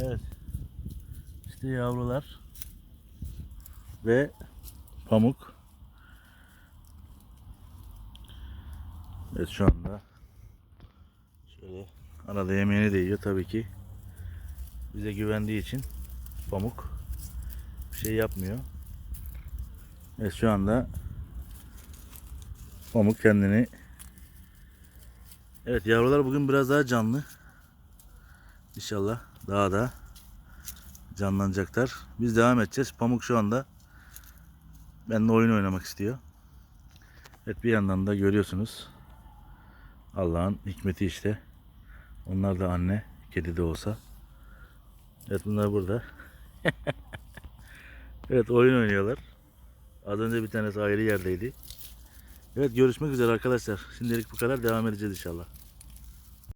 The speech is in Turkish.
Evet. İşte yavrular ve pamuk. Evet şu anda şöyle arada yemeğini de yiyor tabii ki. Bize güvendiği için pamuk bir şey yapmıyor. Evet şu anda pamuk kendini Evet yavrular bugün biraz daha canlı. İnşallah daha da canlanacaklar. Biz devam edeceğiz. Pamuk şu anda benimle oyun oynamak istiyor. Evet bir yandan da görüyorsunuz. Allah'ın hikmeti işte. Onlar da anne. Kedi de olsa. Evet bunlar burada. evet oyun oynuyorlar. Az önce bir tanesi ayrı yerdeydi. Evet görüşmek üzere arkadaşlar. Şimdilik bu kadar. Devam edeceğiz inşallah.